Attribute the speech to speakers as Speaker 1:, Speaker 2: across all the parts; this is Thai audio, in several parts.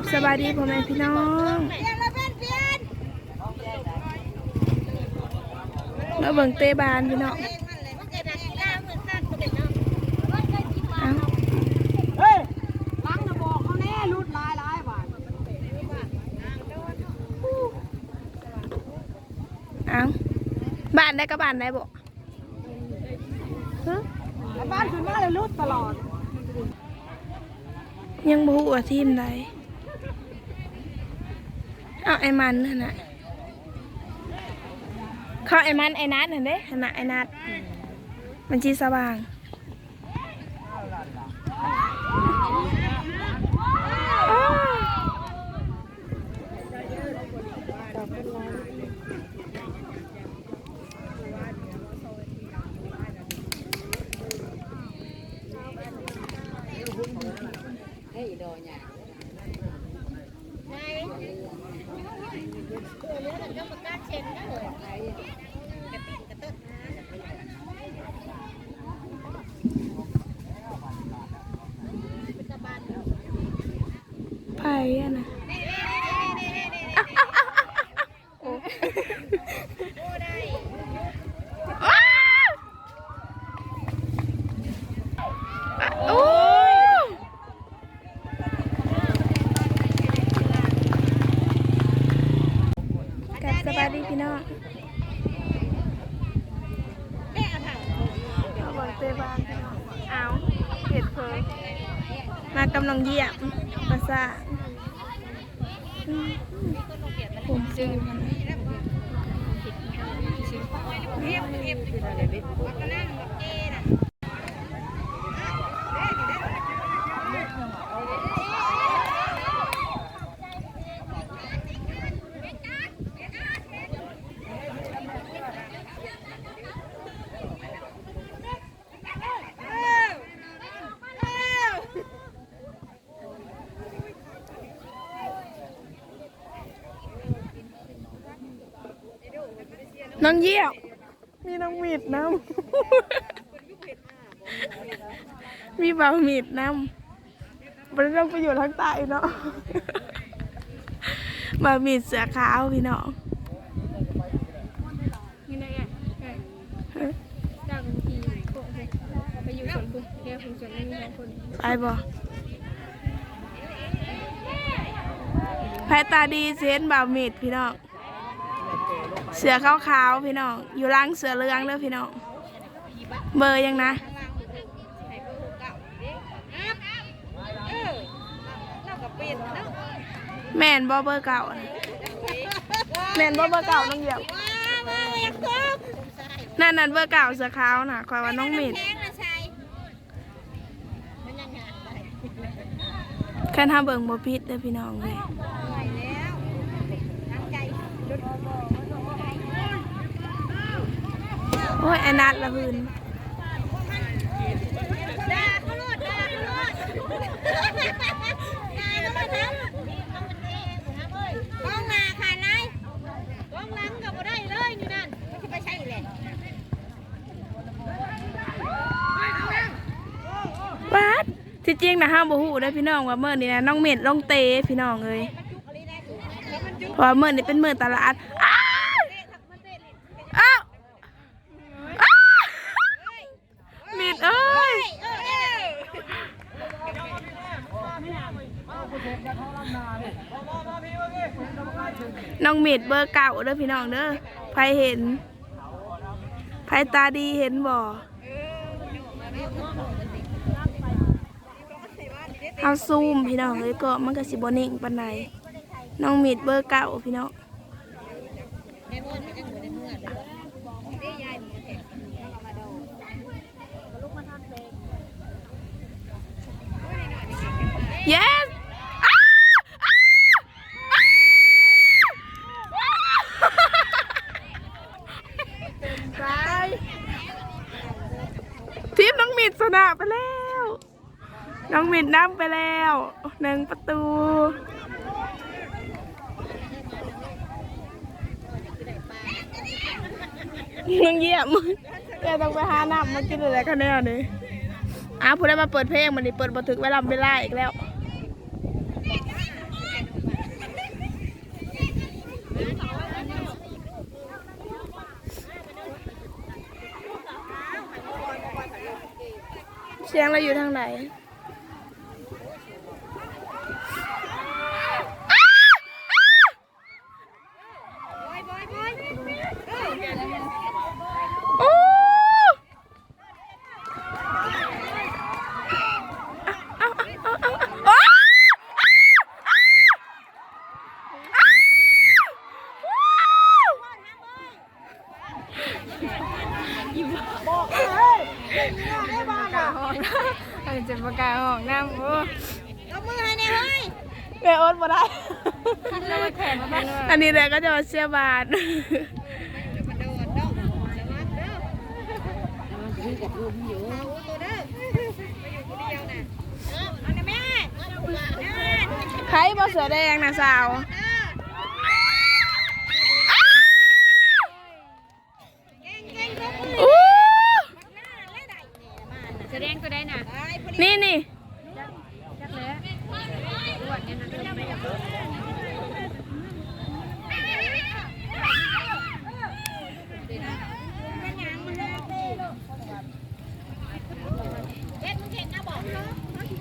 Speaker 1: กับสบายดีพ่อแม่พี่น้องมาเบิ่งเตะบานพี่น้องเอ้า
Speaker 2: เฮ้ยล้างนะบอกเขาแน่รุดลายลายบาท
Speaker 1: เอ้าบ้านได้กับบ้านได้บ่ฮะ
Speaker 2: แล้วบ้านขึ้นมาเลยรุดตลอด
Speaker 1: ยังบ่ฮู้ว่าทีมใด เอาไอ้มันนั่นน่ะเขาไอ้มันไอ้นัดเห็นไหมนะไอ้นัดมันจีสว่างอ้าวไผ่อะน่ะอ้าวโอ้กับสบายดีพี่น้องเอาบอลเตะบานพี่น้องเอาเห็ดเพย มากำลังเยี่ยมภาษาผมซื้อมัน น้องเยี่ยว มีน้องมีดน้ำ มีเบามีดน้ำมันต้องไปอยู่ทางใต้เนาะเบามีดเสือขาวพี่น้อง
Speaker 3: นี่นะแกจ้างทีโคไปอยู่สวนคุณแกคุณสวนไม่มีสองคน
Speaker 1: ไปบ่แพตาดีเซนเบามีดพี่น้อง เสือขาวๆพี่น้อง อยู่ล่างเสือเหลืองเด้อพี่น้อง เบอร์ยังนะแม่นบ่เบอร์เก่าแม่นบ่เบอร์เก่าน้องเหยียบนั่นนั่นเบอร์เก่าเสือขาวน่ะคอยว่าน้องมีดแค่ทำเบิ่งบ่ผิดเด้อพี่น้องเลย โอ้ยไอ้นัดละพื้น
Speaker 3: กล้องหน้าค่ะนายกล้องหลังกับบ่ได้เลยนี่นั่นมันสิไปใช่แหละ
Speaker 1: วัดที่จริงนะห้ามบ่ฮู้ได้อพี่น้องว่าเมื่อนี้นะน้องเม็ดลงเตะพี่น้องเอ้ยเพราะว่าเมื่อนี้เป็นมื้อตลาดอ้าวอ้าวอ้าวเม็ดเอ้ย น้องเม็ดเบอร์เก่าเด้อพี่น้องเด้อใครเห็นใครตาดีเห็นบ่เอาซูมพี่น้องเลยก็มันก็สิบนิ่งปานใดน้องเมีดเบอร์เก้าพี่น้องเย้ น้องมิดนั่งไปแล้วหนึ่งประตู มึงเยี่ยมแกต้องไปหาน้ำมากินอะไรกันแน่นี่อ้าวผู้ได้มาเปิดเพลงมันนี่เปิดบันทึกไว้ลำเไลาอีกแล้วเสียงเราอยู่ทางไหน
Speaker 3: เออจะประกาห้องน้ำโอ้
Speaker 2: เอามือให้เนี่ยเฮ้ย
Speaker 1: แม่โอ๊ตมาได้
Speaker 3: แล้วมาแข่งมาบ้านว่า
Speaker 1: อันนี้แหละก็จะมาเสียบาทใครบอเสือแดงนะสาวอู้
Speaker 3: แสดงก็ได้น่ะ
Speaker 1: นี่นี่
Speaker 3: จักแล้วอวดเนี่ยนะ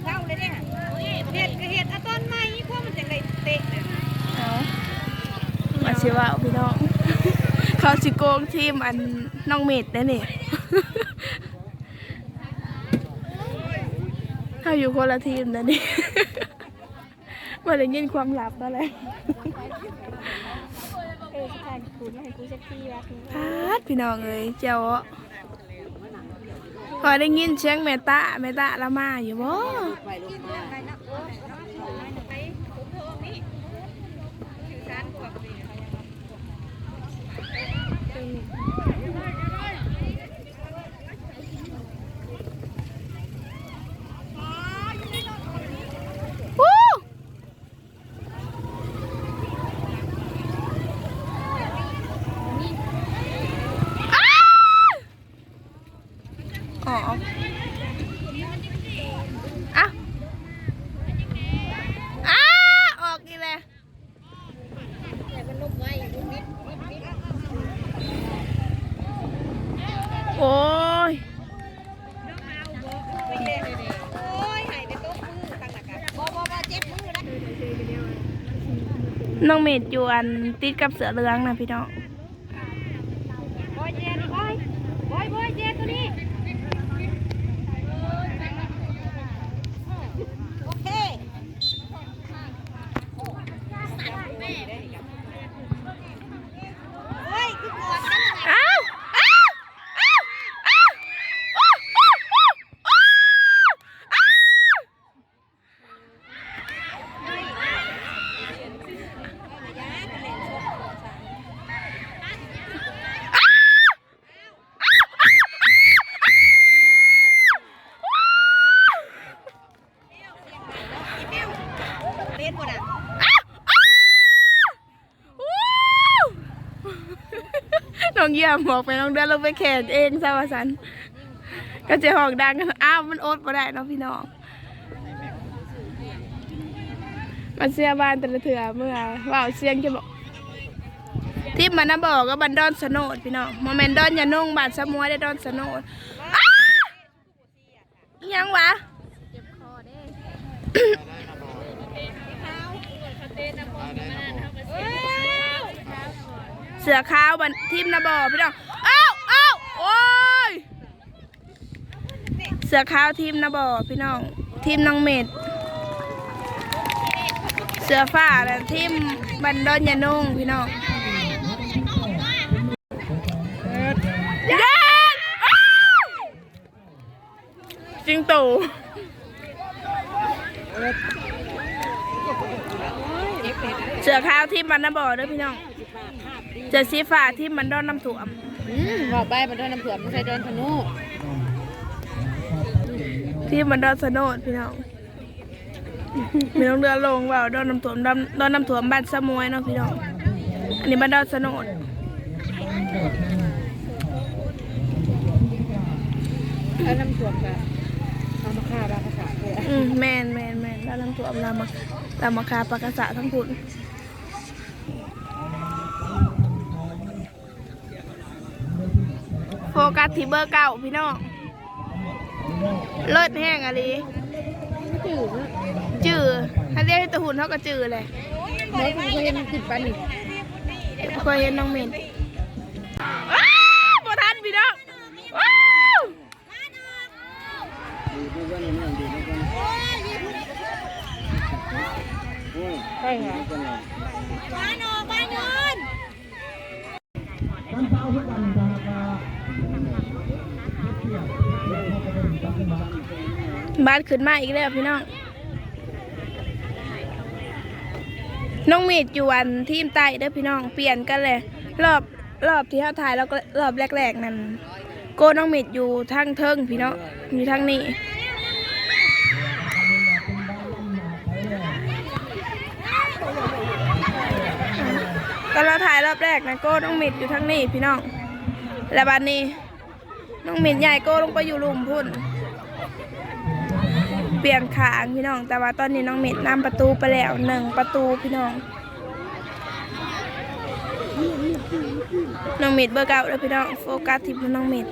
Speaker 2: เข้าเลยเนี่ยเห็ดกับเห็ดอะต้นไม้พวกมันจะเลยเตะเนี่ย
Speaker 1: เอา มาชิว่าพี่น้อง เขาสิโกงทีมอันน้องเมดได้นี่เขาอยู่คนละทีมนะนี่มาได้ยินความลับแล้วแหละ
Speaker 3: เออสถานคุณให้กูสักทีว่า
Speaker 1: พาดพี่น้องเอ้ยเจ้าพอได้ยินเสียงแม่ตาแม่ตาละมาอยู่บ่
Speaker 2: Thank you. น้องเม
Speaker 1: ดอยู่อันติดกับเสือเหลืองนะพี่น้อง น้องเยี่ยมบอกไปน้องเดินลงไปแข่งเองซะว่าสันก็จะห้องดังกันอ้าวมันอดมาได้เนาะพี่น้องมันเสียบ้านแต่ละเถื่อเมื่อว่าวเสียงจะบอกที่มันน่ะบอกก็บันดอนสโนดพี่น้องโมเมนดอนอย่านุ่งบาดสมัวได้ดอนสโนดยังวะ
Speaker 3: เจ็บคอเด้
Speaker 1: สือขาวบันทิมนะบอพี่น้องอ้าวอ้าวโอ้ยเสือขาวทีมนะบอพี่น้องทีมน้องเม็ดเสือฟ้าและทีมบันดอนยานุ่งพี่น้องเย้อ้าวจิงโต เสือขาวทีมบันนะบอเด้อพี่น้องเสือสีฟ้าทีมบันดอนน้ำถ่วม
Speaker 2: อืมบอกไปมันโดนน้ำเผือกมันเคยโดนธนู
Speaker 1: ที่มันดอนสโนดพี่น้องมีน้องเรือลงว่าดอนน้ำถ่วมดอนดอนน้ำถ่วมบ้านสะมวยเนาะพี่น้อง อันนี้บ้านดอนสโนด
Speaker 2: ถ้าน้ำเผือกอะเอามาฆ่าราภาษาเลย
Speaker 1: อืมแมนแมนแมนดอนน้ำถ่วมรามา รามาคาปากกาษะทั้งพุ่นโฟกัสที่เบอร์เก้าพี่น้อง เลิศแห้งอะไร
Speaker 3: จืดนะ
Speaker 1: จื้อถ้าเรียกให้ตะหุ่นเท่ากับจื้อเลย
Speaker 3: เดี๋ยวผมก็เห็นติดปลาหนิ
Speaker 1: เคยเห็นน้องเมนอ้าวบ่ทันพี่น้องว้าว
Speaker 3: ใช่ค่ะ
Speaker 2: บ้านออกบ้านเงิน
Speaker 1: บ้านขึ้นมาอีกแล้วพี่น้อง น้องเมดอยู่วันทีมไต่เด้อพี่น้องเปลี่ยนกันเลย รอบรอบที่เขาถ่ายแล้วก็รอบแรกๆนั่นโกน้องเมดอยู่ทางเทิงพี่น้องอยู่ทางนี้ ตอนเราถ่ายรอบแรกนะโก้น้องเมดอยู่ทางนี้พี่น้องและบัดนนี้น้องเมดใหญ่โก้ลงไปอยู่ลุมพุ่น เปลี่ยนขางพี่น้อง แต่ว่าตอนนี้น้องม็ดนำประตูไปแล้วหนึ่งประตูพี่น้องน้องม็ดเบอร์เก้าแล้วพี่น้องโฟกัสที่น้องม็ด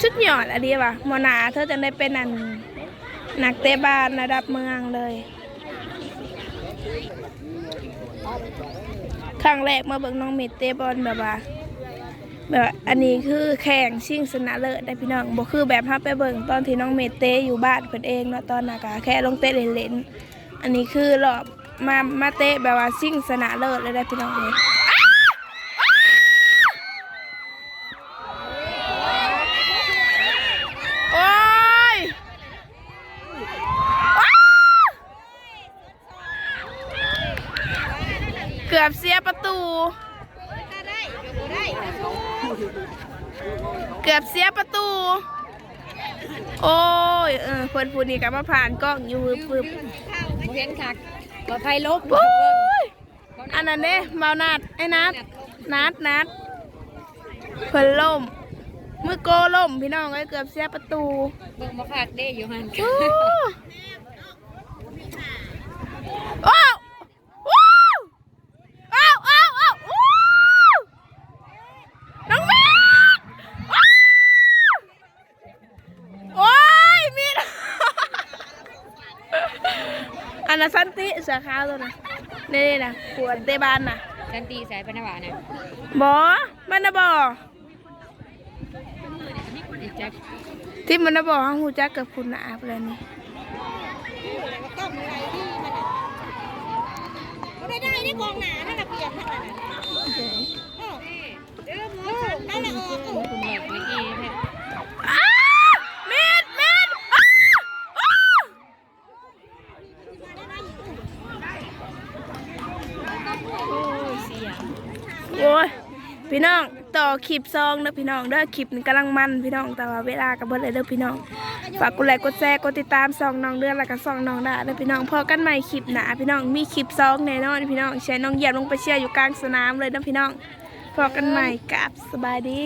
Speaker 1: ชุดหยอดอะดีว่ะมอนาเธอจะได้เป็นอันนักเตะบาสระดับเมืองเลย ครั้งแรกมาเบิ่งน้องเมตเตบอลแบบว่าแบบอันนี้คือแข่งชิงชนะเลิศได้พี่น้องบ่คือแบบฮับไปเบิ่งตอนที่น้องเมเตอยู่บ้านเพิ่นเองเนาะตอนนาก็แค่ลงเตะเล่นๆอันนี้คือรอบมามาเตะแบบว่าชิงชนะเลิศเลยได้พี่น้องเลยโอ้ยอ้าเกื อบเสียประตู
Speaker 2: ถ้าได้ก็บ่ได้ก็สู้
Speaker 1: เกือบเสียประตู โอ้ยเออเพิ่นพูดนี่ก็มาผ่านกล้องอยู่ปึ๊บ
Speaker 2: เห็นคักปลอดภัยลบ
Speaker 1: ๆโอ้ยอันนั้นเด้เมานัดไอ้นัดนัดนัดเพิ่นล่มมือโกล่มพี่น้องไอ้ยเกือบเสียประตู
Speaker 2: เบิ่งบ่คักเด้อยู่หั่น
Speaker 1: โอ้โอ้ว้าวอ้าวอ้าวอ้าวว้าวน้องเมฆว้าวโอ้ยมีด อันนั้นสันติเสือ ขาวตัวนะนี่ๆนะปวดเตะบานน่ะ
Speaker 2: สันติสายปนาวานะ
Speaker 1: บอมันนะบอ
Speaker 2: จัก
Speaker 1: ที่มันนะบอห้องหูจักกับคุณอาบเลยนี่
Speaker 2: บ่ได้ได้ได้กองหนานั่นน่ะเปลี่ยนทั้งนั้นน่ะเออเออหมอนั่นน่ะออกคุณบอกเมื่อกี้แท้
Speaker 1: อ้าวมีดมีดอ้าวอ้าว
Speaker 2: โอ้ยเสีย
Speaker 1: โอ้ย พี่น้องต่อคลิปซองนะพี่น้องเด้อคลิปนี้กำลังมันพี่น้องแต่ว่าเวลากับเบิดเลยเด้อพี่น้องฝากกดไลค์กดแชร์กดติดตามซองน้องเดือนแล้วก็ซองน้องดาเด้อพี่น้องพอกันใหม่คลิปหนาพี่น้องมีคลิปซองแน่นอนพี่น้องแชร์น้องเหยียบลงไปเชียร์อยู่กลางสนามเลยนะพี่น้องพอกันใหม่กับสบายดี